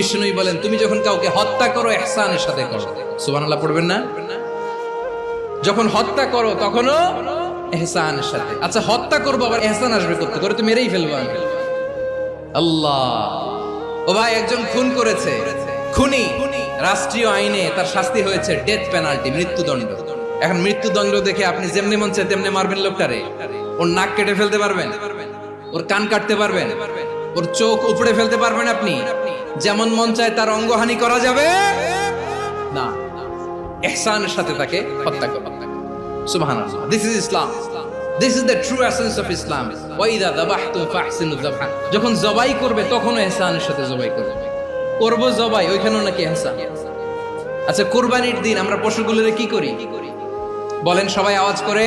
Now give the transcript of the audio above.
বিষ্ণুই বলেন, তুমি যখন কাউকে হত্যা করো, এহসানের সাথে করো। সুবহানাল্লাহ, পড়বেন না? যখন হত্যা করো, তখনও এহসানের সাথে। আচ্ছা হত্যা করব আবার এহসান আসবে করতে করে তো মেরেই ফেলব আমি। আল্লাহ। ও ভাই, একজন খুন করেছে। খুনি, রাষ্ট্রীয় আইনে তার শাস্তি হয়েছে ডেথ পেনাল্টি মৃত্যুদণ্ড। এখন মৃত্যুদণ্ড দেখে আপনি যেমনি মন চায় তেমনি মারবেন লোকটারে। ওর নাক কেটে ফেলতে পারবেন? ওর কান কাটতে পারবেন? ওর চোখ উপড়ে ফেলতে পারবেন আপনি। যেমন মন চায় তার অঙ্গহানি করা যাবে। না, এহসানের সাথে তাকে হত্যা করো। This is Islam this is the true of Islam ওয়াইদা ফাহসিনু যাবহা। যখন জবাই করবে তখন এহসানের সাথে জবাই করবে। করব জবাই, ওইখানেও নাকি এহসান। আচ্ছা কুরবানির দিন আমরা পশুগুলোরে কি করি? বলেন, সবাই আওয়াজ করে।